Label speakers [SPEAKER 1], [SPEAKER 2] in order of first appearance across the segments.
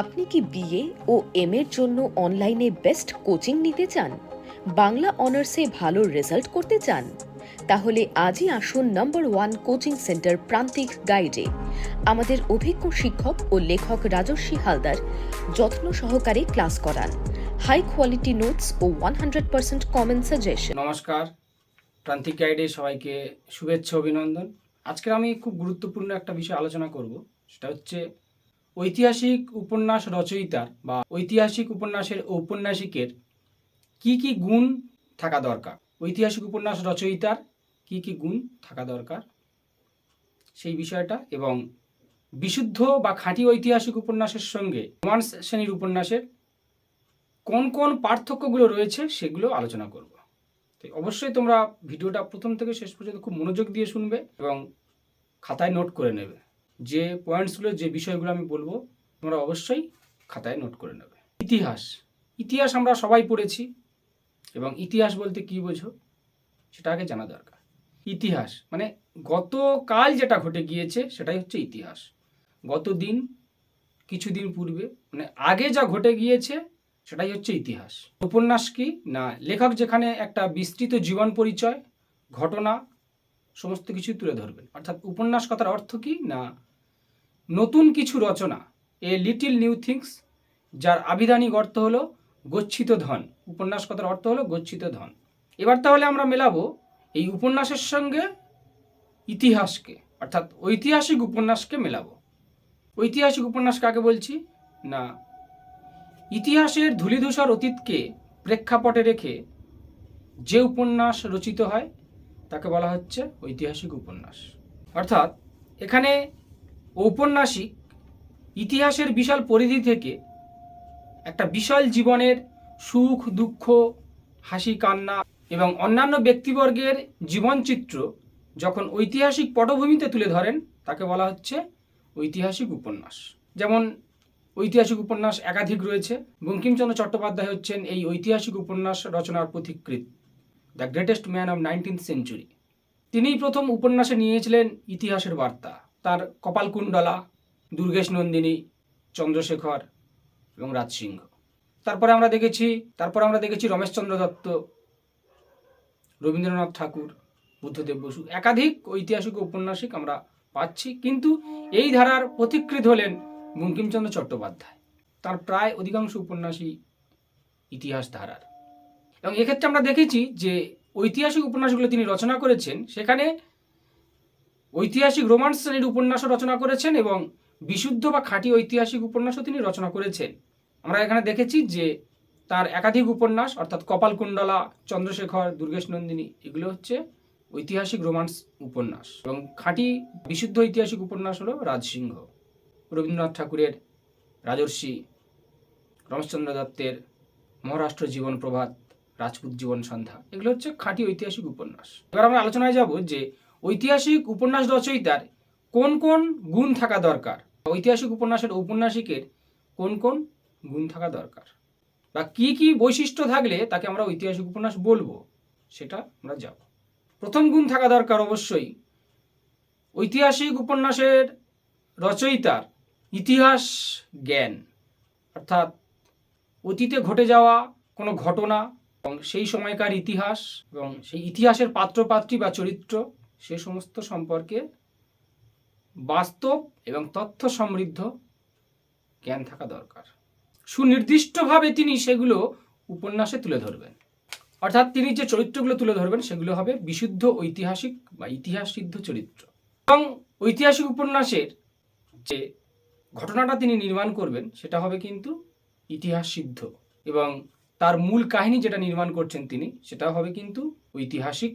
[SPEAKER 1] আপনি কি বিএ ও এম এর জন্য অনলাইনে বেস্ট কোচিং নিতে চান? বাংলা অনার্সে ভালো রেজাল্ট করতে চান? তাহলে আজই আসুন নম্বর ওয়ান কোচিং সেন্টার প্রান্তিক গাইডে। আমাদের অভিজ্ঞ শিক্ষক ও লেখক রাজস্বী হালদার যত্ন সহকারে ক্লাস করান। হাই কোয়ালিটি নোটস ও one hundred percent common suggestion.
[SPEAKER 2] নমস্কার, প্রান্তিক গাইডে সবাইকে শুভেচ্ছা অভিনন্দন। আজকে আমি খুব গুরুত্বপূর্ণ একটা বিষয় আলোচনা করব, সেটা হচ্ছে ঐতিহাসিক উপন্যাস রচয়িতার বা ঐতিহাসিক উপন্যাসের ঔপন্যাসিকের কি কি গুণ থাকা দরকার? ঐতিহাসিক উপন্যাস রচয়িতার কি কি গুণ থাকা দরকার? সেই বিষয়টা এবং বিশুদ্ধ বা খাঁটি ঐতিহাসিক উপন্যাসের সঙ্গে রোমান্স শ্রেণির উপন্যাসের কোন কোন পার্থক্যগুলো রয়েছে সেগুলো আলোচনা করব। তো অবশ্যই তোমরা ভিডিওটা প্রথম থেকে শেষ পর্যন্ত খুব মনোযোগ দিয়ে শুনবে এবং খাতায় নোট করে নেবে। যে পয়েন্টসগুলো যে বিষয়গুলো আমি বলব, তোমরা অবশ্যই খাতায় নোট করে নেবে। ইতিহাস। ইতিহাস আমরা সবাই পড়েছি, এবং ইতিহাস বলতে কি বোঝো? সেটা আগে জানা দরকার। ইতিহাস মানে গতকাল যেটা ঘটে গিয়েছে, সেটাই হচ্ছে ইতিহাস। গত দিন কিছুদিন পূর্বে মানে আগে যা ঘটে গিয়েছে, সেটাই হচ্ছে ইতিহাস। উপন্যাস কি? না। লেখক যেখানে একটা বিস্তৃত জীবন পরিচয়, ঘটনা, সমস্ত কিছু তুলে ধরবেন। অর্থাৎ উপন্যাস কথার অর্থ কি? না। নতুন কিছু রচনা, এ লিটিল নিউ থিংস, যার আবিধানিক অর্থ হলো গচ্ছিত ধন। উপন্যাস কথার অর্থ হলো গচ্ছিত ধন। এবার তাহলে আমরা মেলাবো এই উপন্যাসের সঙ্গে ইতিহাসকে, অর্থাৎ ঐতিহাসিক উপন্যাসকে মেলাবো। ঐতিহাসিক উপন্যাস কাকে বলছি? না, ইতিহাসের ধূলিধূসর অতীতকে প্রেক্ষাপটে রেখে যে উপন্যাস রচিত হয়, তাকে বলা হচ্ছে ঐতিহাসিক উপন্যাস। অর্থাৎ এখানে ঔপন্যাসিক ইতিহাসের বিশাল পরিধি থেকে একটা বিশাল জীবনের সুখ, দুঃখ, হাসি, কান্না এবং অন্যান্য ব্যক্তিবর্গের জীবনচিত্র যখন ঐতিহাসিক পটভূমিতে তুলে ধরেন, তাকে বলা হচ্ছে ঐতিহাসিক উপন্যাস। যেমন ঐতিহাসিক উপন্যাস একাধিক রয়েছে। বঙ্কিমচন্দ্র চট্টোপাধ্যায় হচ্ছেন এই ঐতিহাসিক উপন্যাস রচনার পথিকৃৎ, the greatest man of nineteenth century. তিনিই প্রথম উপন্যাসে নিয়েছিলেন ইতিহাসের বার্তা। তার কপালকুণ্ডলা দুর্গেশ নন্দিনী, চন্দ্রশেখর এবং রাজসিংহ তারপরে আমরা দেখেছি, তারপরে আমরা দেখেছি রমেশচন্দ্র দত্ত, রবীন্দ্রনাথ ঠাকুর, বুদ্ধদেব বসু। একাধিক ঐতিহাসিক ঔপন্যাসিক আমরা পাচ্ছি, কিন্তু এই ধারার পথিকৃৎ হলেন বঙ্কিমচন্দ্র চট্টোপাধ্যায়। তার প্রায় অধিকাংশ উপন্যাসই ইতিহাস ধারার। এবং এক্ষেত্রে আমরা দেখেছি যে ঐতিহাসিক উপন্যাসগুলো তিনি রচনা করেছেন, সেখানে ঐতিহাসিক রোমান্স শ্রেণির উপন্যাসও রচনা করেছেন এবং বিশুদ্ধ বা খাঁটি ঐতিহাসিক উপন্যাসও তিনি রচনা করেছেন। আমরা এখানে দেখেছি যে তার একাধিক উপন্যাস, অর্থাৎ কপালকুণ্ডলা, চন্দ্রশেখর, দুর্গেশ নন্দিনী, এগুলো হচ্ছে ঐতিহাসিক রোমান্স উপন্যাস এবং খাঁটি বিশুদ্ধ ঐতিহাসিক উপন্যাস হলো রাজসিংহ। রবীন্দ্রনাথ ঠাকুরের রাজর্ষি, রমেশচন্দ্র দত্তের মহারাষ্ট্র জীবন প্রভাত, রাজপুত জীবন সন্ধ্যা, এগুলো হচ্ছে খাঁটি ঐতিহাসিক উপন্যাস। এবার আমরা আলোচনায় যাব যে ঐতিহাসিক উপন্যাস রচয়িতার কোন কোন গুণ থাকা দরকার? ঐতিহাসিক উপন্যাসের ঔপন্যাসিকের কোন কোন গুণ থাকা দরকার? বা কি কি বৈশিষ্ট্য থাকলে তাকে আমরা ঐতিহাসিক উপন্যাস বলব? সেটা আমরা যাব। প্রথম গুণ থাকা দরকার অবশ্যই ঐতিহাসিক উপন্যাসের রচয়িতার ইতিহাস জ্ঞান। অর্থাৎ অতীতে ঘটে যাওয়া কোনো ঘটনা এবং সেই সময়কার ইতিহাস এবং সেই ইতিহাসের পাত্রপাত্রী বা চরিত্র সে সমস্ত সম্পর্কে বাস্তব এবং তথ্য সমৃদ্ধ জ্ঞান থাকা দরকার। সুনির্দিষ্টভাবে তিনি সেগুলো উপন্যাসে তুলে ধরবেন। অর্থাৎ তিনি যে চরিত্রগুলো তুলে ধরবেন, সেগুলো হবে বিশুদ্ধ ঐতিহাসিক বা ইতিহাস সিদ্ধ চরিত্র। এবং ঐতিহাসিক উপন্যাসের যে ঘটনাটা তিনি নির্মাণ করবেন, সেটা হবে কিন্তু ইতিহাস সিদ্ধ এবং তার মূল কাহিনী যেটা নির্মাণ করছেন তিনি, সেটা হবে কিন্তু ঐতিহাসিক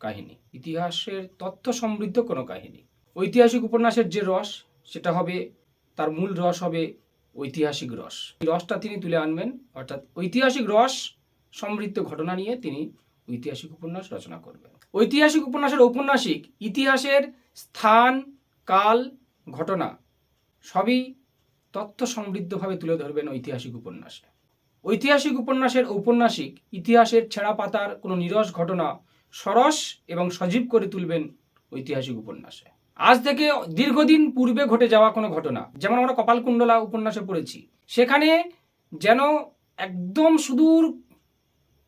[SPEAKER 2] কাহিনী। ইতিহাসের তথ্য সমৃদ্ধ কোনো কাহিনী। ঐতিহাসিক উপন্যাসের যে রস, সেটা হবে, তার মূল রস হবে ঐতিহাসিক রস। রসটা তিনি তুলে আনবেন, অর্থাৎ ঐতিহাসিক রস সমৃদ্ধ ঘটনা নিয়ে তিনি ঐতিহাসিক উপন্যাস রচনা করবেন। ঐতিহাসিক উপন্যাসের ঔপন্যাসিক, ইতিহাসের স্থান, কাল, ঘটনা, সবই তথ্য সমৃদ্ধভাবে তুলে ধরবেন ঐতিহাসিক উপন্যাসে। ঐতিহাসিক উপন্যাসের ঔপন্যাসিক, ইতিহাসের ছেঁড়া পাতার কোনো নিরস ঘটনা সরস এবং সজীব করে তুলবেন ঐতিহাসিক উপন্যাসে। আজ থেকে দীর্ঘদিন পূর্বে ঘটে যাওয়া কোনো ঘটনা, যেমন আমরা কপালকুণ্ডলা উপন্যাসে পড়েছি, সেখানে যেন একদম সুদূর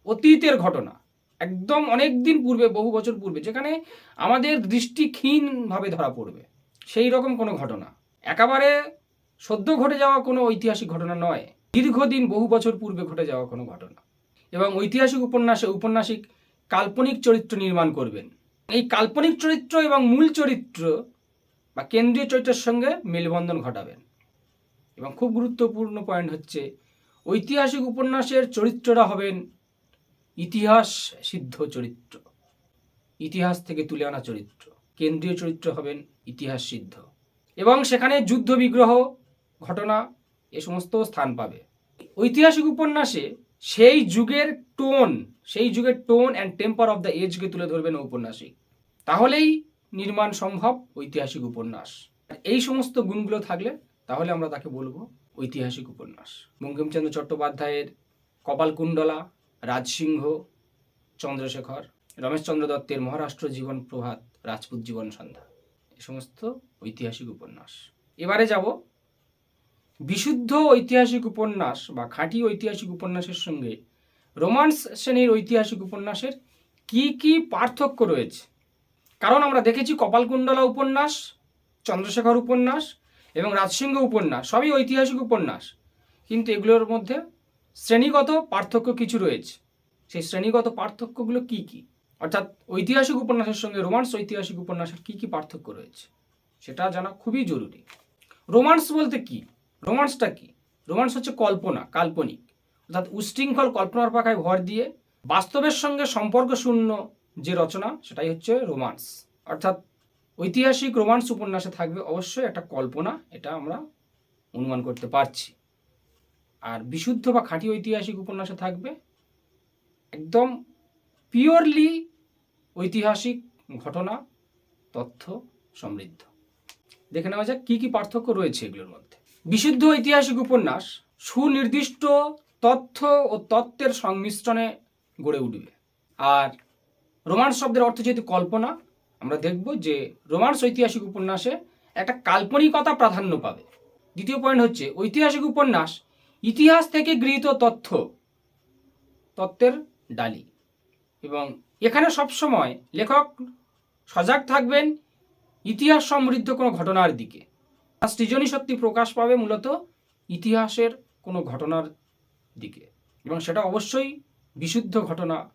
[SPEAKER 2] অতীতের ঘটনা, একদম অনেক দিন পূর্বে, বহু বছর পূর্বে, যেখানে আমাদের দৃষ্টিক্ষীণভাবে ধরা পড়বে, সেই রকম কোনো ঘটনা। একেবারে সদ্য ঘটে যাওয়া কোনো ঐতিহাসিক ঘটনা নয়, দীর্ঘদিন, বহু বছর পূর্বে ঘটে যাওয়া কোনো ঘটনা। এবং ঐতিহাসিক উপন্যাসে উপন্যাসিক কাল্পনিক চরিত্র নির্মাণ করবেন। এই কাল্পনিক চরিত্র এবং মূল চরিত্র বা কেন্দ্রীয় চরিত্রের সঙ্গে মেলবন্ধন ঘটাবেন। এবং খুব গুরুত্বপূর্ণ পয়েন্ট হচ্ছে, ঐতিহাসিক উপন্যাসের চরিত্ররা হবেন ইতিহাস সিদ্ধ চরিত্র। ইতিহাস থেকে তুলে আনা চরিত্র। কেন্দ্রীয় চরিত্র হবেন ইতিহাস সিদ্ধ। এবং সেখানে যুদ্ধ বিগ্রহ, ঘটনা এ সমস্ত স্থান পাবে। ঐতিহাসিক উপন্যাসে সেই যুগের টোন সেই যুগের tone and temper of the এজকে তুলে ধরবেন ঔপন্যাসিক তাহলেই নির্মাণ সম্ভব ঐতিহাসিক উপন্যাস। এই সমস্ত গুণগুলো থাকলে তাহলে আমরা তাকে বলব ঐতিহাসিক উপন্যাস। বঙ্কিমচন্দ্র চট্টোপাধ্যায়ের কপালকুণ্ডলা, রাজসিংহ, চন্দ্রশেখর, রমেশচন্দ্র দত্তের মহারাষ্ট্র জীবন প্রভাত, রাজপুত জীবন সন্ধ্যা। এই সমস্ত ঐতিহাসিক উপন্যাস। এবারে যাব বিশুদ্ধ ঐতিহাসিক উপন্যাস বা খাঁটি ঐতিহাসিক উপন্যাসের সঙ্গে রোমান্স শ্রেণির ঐতিহাসিক উপন্যাসের কি কি পার্থক্য রয়েছে? কারণ আমরা দেখেছি কপালকুণ্ডলা উপন্যাস, চন্দ্রশেখর উপন্যাস এবং রাজসিংহ উপন্যাস, সবই ঐতিহাসিক উপন্যাস। কিন্তু এগুলোর মধ্যে শ্রেণীগত পার্থক্য কিছু রয়েছে। সেই শ্রেণীগত পার্থক্যগুলো কি কি? অর্থাৎ ঐতিহাসিক উপন্যাসের সঙ্গে রোমান্স ঐতিহাসিক উপন্যাসের কি কি পার্থক্য রয়েছে? সেটা জানা খুবই জরুরি। রোমান্স বলতে কি? রোমান্সটা কি? রোমান্স হচ্ছে কল্পনা, কাল্পনিক। অর্থাৎ উশৃঙ্খল কল্পনার পাখায় ভর দিয়ে বাস্তবের সঙ্গে সম্পর্ক শূন্য যে রচনা, সেটাই হচ্ছে রোমান্স। অর্থাৎ ঐতিহাসিক রোমান্স উপন্যাসে থাকবে অবশ্যই একটা কল্পনা, এটা আমরা অনুমান করতে পারছি। আর বিশুদ্ধ বা খাঁটি ঐতিহাসিক উপন্যাসে থাকবে একদম পিওরলি ঐতিহাসিক ঘটনা, তথ্য, সমৃদ্ধ। দেখে নেওয়া যাক কী কী পার্থক্য রয়েছে এগুলোর মধ্যে। বিশুদ্ধ ঐতিহাসিক উপন্যাস সুনির্দিষ্ট তথ্য ও তত্ত্বের সংমিশ্রণে গড়ে উঠবে। আর রোমান্স শব্দের অর্থ যেহেতু কল্পনা, আমরা দেখব যে রোমান্স ঐতিহাসিক উপন্যাসে একটা কাল্পনিকতা প্রাধান্য পাবে। দ্বিতীয় পয়েন্ট হচ্ছে, ঐতিহাসিক উপন্যাস ইতিহাস থেকে গৃহীত তথ্য, তত্ত্বের ডালি। এবং এখানে সবসময় লেখক সজাগ থাকবেন ইতিহাস সমৃদ্ধ কোনো ঘটনার দিকে। তার সৃজনী শক্তি প্রকাশ পাবে মূলত ইতিহাসের কোনো ঘটনার দিকে। এবং সেটা অবশ্যই বিশুদ্ধ ঘটনা,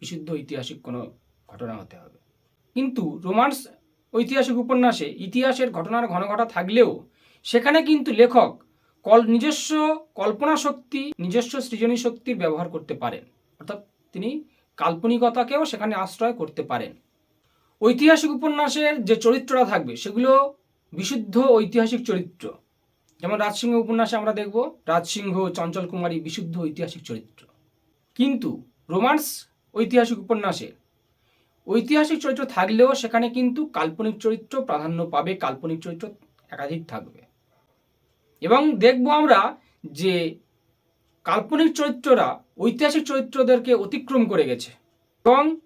[SPEAKER 2] বিশুদ্ধ ঐতিহাসিক কোনো ঘটনা হতে হবে। কিন্তু রোমান্স ঐতিহাসিক উপন্যাসে ইতিহাসের ঘটনার ঘন ঘটা থাকলেও সেখানে কিন্তু লেখক কল নিজস্ব কল্পনা শক্তি, নিজস্ব সৃজনী শক্তির ব্যবহার করতে পারেন। অর্থাৎ তিনি কাল্পনিকতাকেও সেখানে আশ্রয় করতে পারেন। ঐতিহাসিক উপন্যাসের যে চরিত্ররা থাকবে সেগুলো বিশুদ্ধ ঐতিহাসিক চরিত্র। যেমন রাজসিংহ উপন্যাসে আমরা দেখব, রাজসিংহ চঞ্চল কুমারী বিশুদ্ধ ঐতিহাসিক চরিত্র। কিন্তু রোমান্স ঐতিহাসিক উপন্যাসে ঐতিহাসিক চরিত্র থাকলেও সেখানে কিন্তু কাল্পনিক চরিত্র প্রাধান্য পাবে, কাল্পনিক চরিত্র একাধিক থাকবে। এবং দেখব আমরা যে কাল্পনিক চরিত্ররা ঐতিহাসিক চরিত্রদেরকে অতিক্রম করে গেছে এবং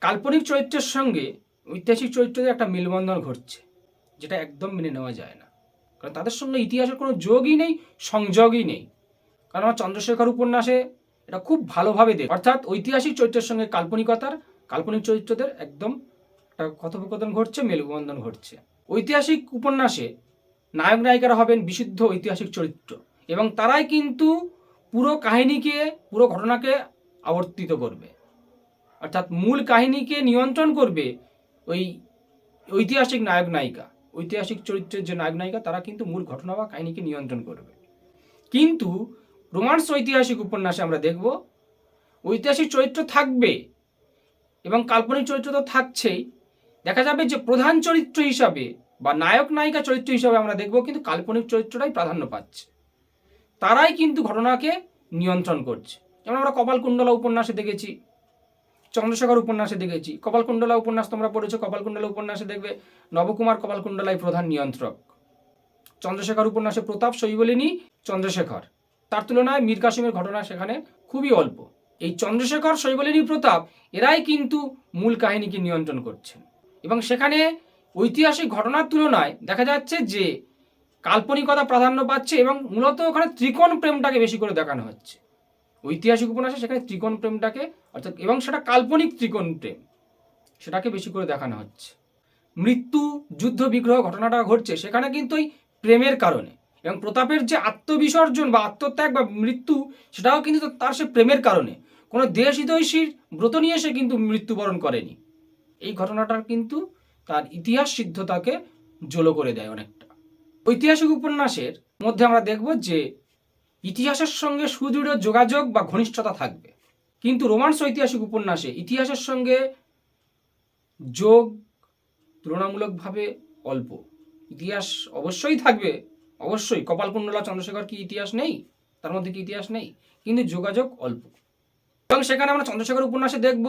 [SPEAKER 2] কাল্পনিক চরিত্রের সঙ্গে ঐতিহাসিক চরিত্রদের একটা মেলবন্ধন ঘটছে। যেটা একদম মেনে নেওয়া যায় না। কারণ তাদের সঙ্গে ইতিহাসের কোনো যোগই নেই, সংযোগই নেই। কারণ আমার চন্দ্রশেখর উপন্যাসে এটা খুব ভালোভাবে দেখ অর্থাৎ ঐতিহাসিক চরিত্রের সঙ্গে কাল্পনিকতার, কাল্পনিক চরিত্রদের একদম একটা কথোপকথন ঘটছে, মেলবন্ধন ঘটছে। ঐতিহাসিক উপন্যাসে নায়ক নায়িকারা হবেন বিশুদ্ধ ঐতিহাসিক চরিত্র এবং তারাই কিন্তু পুরো কাহিনীকে, পুরো ঘটনাকে আবর্তিত করবে। অর্থাৎ মূল কাহিনীকে নিয়ন্ত্রণ করবে ওই ঐতিহাসিক নায়ক নায়িকা ঐতিহাসিক চরিত্রের যে নায়ক নায়িকা তারা কিন্তু মূল ঘটনা বা কাহিনীকে নিয়ন্ত্রণ করবে। কিন্তু রোমান্স ঐতিহাসিক উপন্যাসে আমরা দেখব, ঐতিহাসিক চরিত্র থাকবে এবং কাল্পনিক চরিত্র তো থাকছেই। দেখা যাবে যে প্রধান চরিত্র হিসাবে বা নায়ক নায়িকা চরিত্র হিসাবে আমরা দেখব, কিন্তু কাল্পনিক চরিত্রটাই প্রাধান্য পাচ্ছে। তারাই কিন্তু ঘটনাকে নিয়ন্ত্রণ করছে। যেমন আমরা কপালকুণ্ডলা উপন্যাসে দেখেছি চন্দ্রশেখর উপন্যাসে দেখেছি। কপালকুণ্ডলা উপন্যাস তোমরা পড়েছো, কপালকুণ্ডলা উপন্যাসে দেখবে নবকুমার কপালকুণ্ডলাই প্রধান নিয়ন্ত্রক। চন্দ্রশেখর উপন্যাসে প্রতাপ শৈবলিনী চন্দ্রশেখর। তার তুলনায় মীর কাসিমের ঘটনা সেখানে খুবই অল্প। এই চন্দ্রশেখর শৈবলিনী প্রতাপ এরাই কিন্তু মূল কাহিনীকে নিয়ন্ত্রণ করছেন। এবং সেখানে ঐতিহাসিক ঘটনার তুলনায় দেখা যাচ্ছে যে কাল্পনিকতা প্রাধান্য পাচ্ছে এবং মূলত ওখানে ত্রিকোণ প্রেমটাকে বেশি করে দেখানো হচ্ছে। ঐতিহাসিক উপন্যাসে সেখানে ত্রিকোণ প্রেমটাকে, অর্থাৎ, এবং সেটা কাল্পনিক ত্রিকোণ প্রেম, সেটাকে বেশি করে দেখানো হচ্ছে। মৃত্যু, যুদ্ধ, বিগ্রহ ঘটনাটা ঘটছে, সেখানে কিন্তু ওই প্রেমের কারণে। এবং প্রতাপের যে আত্মবিসর্জন বা আত্মত্যাগ বা মৃত্যু, সেটাও কিন্তু তার সে প্রেমের কারণে। কোনো দেশ হিতৈষীর ব্রত নিয়ে সে কিন্তু মৃত্যুবরণ করেনি। এই ঘটনাটার কিন্তু তার ইতিহাস সিদ্ধতাকে জোলো করে দেয় অনেকটা। ঐতিহাসিক উপন্যাসের মধ্যে আমরা দেখব যে ইতিহাসের সঙ্গে সুদৃঢ় যোগাযোগ বা ঘনিষ্ঠতা থাকবে। কিন্তু রোমান্স ঐতিহাসিক উপন্যাসে ইতিহাসের সঙ্গে যোগ তুলনামূলকভাবে অল্প। ইতিহাস অবশ্যই থাকবে, অবশ্যই। কপালকুণ্ডলা চন্দ্রশেখর কি ইতিহাস নেই? তার মধ্যে কি ইতিহাস নেই? কিন্তু যোগাযোগ অল্প। এবং সেখানে আমরা চন্দ্রশেখর উপন্যাসে দেখব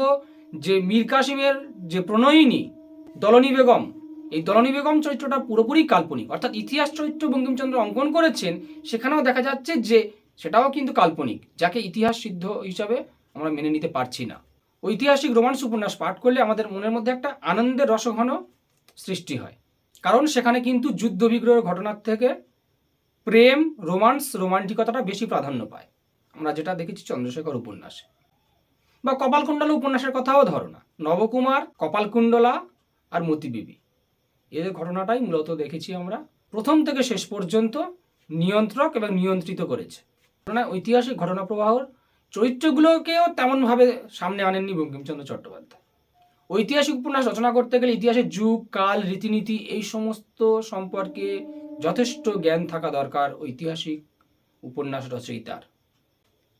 [SPEAKER 2] যে মীর কাসিমের যে প্রণয়িনী, দলনী বেগম এই দলনী বেগম চরিত্রটা পুরোপুরি কাল্পনিক। অর্থাৎ ইতিহাস চরিত্র বঙ্কিমচন্দ্র অঙ্কন করেছেন, সেখানেও দেখা যাচ্ছে যে সেটাও কিন্তু কাল্পনিক, যাকে ইতিহাস সিদ্ধ হিসাবে আমরা মেনে নিতে পারছি না। ঐতিহাসিক রোমান্স উপন্যাস পাঠ করলে আমাদের মনের মধ্যে একটা আনন্দের রসঘন সৃষ্টি হয়। কারণ সেখানে কিন্তু যুদ্ধ বিগ্রহের ঘটনার থেকে প্রেম, রোমান্স, রোমান্টিকতাটা বেশি প্রাধান্য পায়। আমরা যেটা দেখেছি চন্দ্রশেখর উপন্যাসে। বা কপালকুণ্ডলা উপন্যাসের কথাও ধরো না। নবকুমার, কপালকুণ্ডলা আর মতিবিবি। এদের ঘটনাটাই মূলত দেখেছি আমরা। প্রথম থেকে শেষ পর্যন্ত নিয়ন্ত্রক এবং নিয়ন্ত্রিত করেছে। ঘটনা ঐতিহাসিক ঘটনা প্রবাহর চরিত্রগুলোকেও তেমনভাবে সামনে আনেননি বঙ্কিমচন্দ্র চট্টোপাধ্যায়। ঐতিহাসিক উপন্যাস রচনা করতে গেলে ইতিহাসের যুগ, কাল, রীতিনীতি এই সমস্ত সম্পর্কে যথেষ্ট জ্ঞান থাকা দরকার ঐতিহাসিক উপন্যাস রচয়িতার।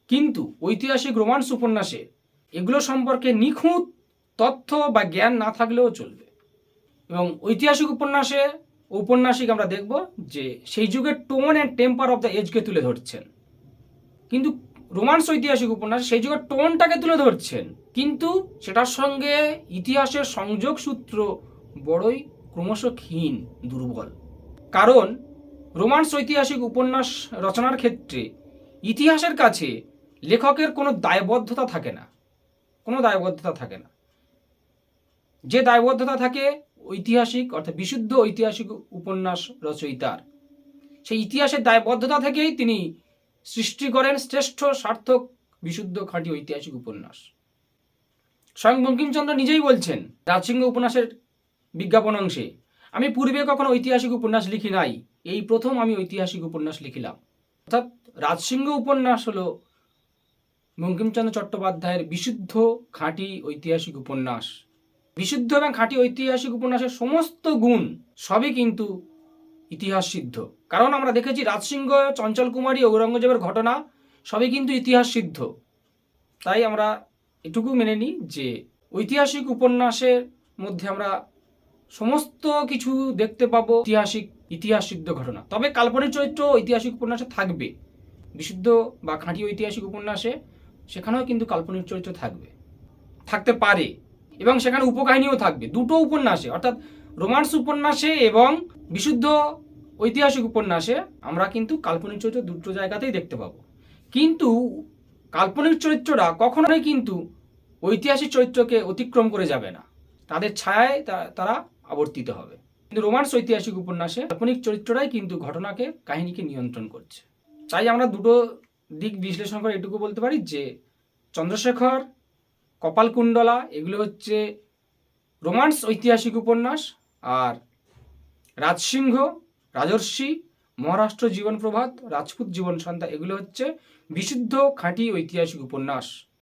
[SPEAKER 2] কিন্তু ঐতিহাসিক রোমান্স উপন্যাসে এগুলো সম্পর্কে নিখুঁত তথ্য বা জ্ঞান না থাকলেও চলবে। এবং ঐতিহাসিক উপন্যাসে ঔপন্যাসিক আমরা দেখব যে সেই যুগের tone and temper of the এজকে তুলে ধরছেন। কিন্তু রোমান্স ঐতিহাসিক উপন্যাস সেই যুগের টোনটাকে তুলে ধরছেন। কিন্তু সেটার সঙ্গে ইতিহাসের সংযোগ সূত্র বড়ই ক্রমশ ক্ষীণ, দুর্বল। কারণ রোমান্স ঐতিহাসিক উপন্যাস রচনার ক্ষেত্রে ইতিহাসের কাছে লেখকের কোনো দায়বদ্ধতা থাকে না। কোনো দায়বদ্ধতা থাকে না। যে দায়বদ্ধতা থাকে ঐতিহাসিক, অর্থাৎ বিশুদ্ধ ঐতিহাসিক উপন্যাস রচয়িতার। সেই ইতিহাসের দায়বদ্ধতা থেকেই তিনি সৃষ্টি করেন শ্রেষ্ঠ, সার্থক, বিশুদ্ধ, খাঁটি ঐতিহাসিক উপন্যাস। স্বয়ং বঙ্কিমচন্দ্র নিজেই বলছেন রাজসিংহ উপন্যাসের বিজ্ঞাপন অংশে, আমি পূর্বে কখনো ঐতিহাসিক উপন্যাস লিখি নাই, এই প্রথম আমি ঐতিহাসিক উপন্যাস লিখিলাম। অর্থাৎ রাজসিংহ উপন্যাস হলো বঙ্কিমচন্দ্র চট্টোপাধ্যায়ের বিশুদ্ধ, খাঁটি ঐতিহাসিক উপন্যাস। বিশুদ্ধ এবং খাঁটি ঐতিহাসিক উপন্যাসের সমস্ত গুণ সবই কিন্তু ইতিহাস সিদ্ধ। কারণ আমরা দেখেছি রাজসিংহ চঞ্চল কুমারী ঔরঙ্গজেবের ঘটনা সবই কিন্তু ইতিহাস সিদ্ধ। তাই আমরা এটুকু মেনে নিই যে ঐতিহাসিক উপন্যাসের মধ্যে আমরা সমস্ত কিছু দেখতে পাবো ঐতিহাসিক, ইতিহাস সিদ্ধ ঘটনা। তবে কাল্পনিক চরিত্র ঐতিহাসিক উপন্যাসে থাকবে। বিশুদ্ধ বা খাঁটি ঐতিহাসিক উপন্যাসে সেখানেও কিন্তু কাল্পনিক চরিত্র থাকবে। থাকতে পারে। এবং সেখানে উপকাহিনীও থাকবে। দুটো উপন্যাসে, অর্থাৎ রোমান্স উপন্যাসে এবং বিশুদ্ধ ঐতিহাসিক উপন্যাসে আমরা কিন্তু কাল্পনিক চরিত্র দুটো জায়গাতেই দেখতে পাবো। কিন্তু কাল্পনিক চরিত্ররা কখনোই কিন্তু ঐতিহাসিক চরিত্রকে অতিক্রম করে যাবে না। তাদের ছায়ায় তারা আবর্তিত হবে। কিন্তু রোমান্স ঐতিহাসিক উপন্যাসে কাল্পনিক চরিত্ররাই কিন্তু ঘটনাকে, কাহিনীকে নিয়ন্ত্রণ করছে। তাই আমরা দুটো দিক বিশ্লেষণ করে এটুকু বলতে পারি যে চন্দ্রশেখর কপালকুণ্ডলা, এগুলো হচ্ছে রোমান্স ঐতিহাসিক উপন্যাস। আর রাজসিংহ, রাজর্ষি, মহারাষ্ট্র জীবন প্রভাত, রাজপুত জীবন সন্ধ্যা, এগুলো হচ্ছে বিশুদ্ধ খাঁটি ঐতিহাসিক উপন্যাস।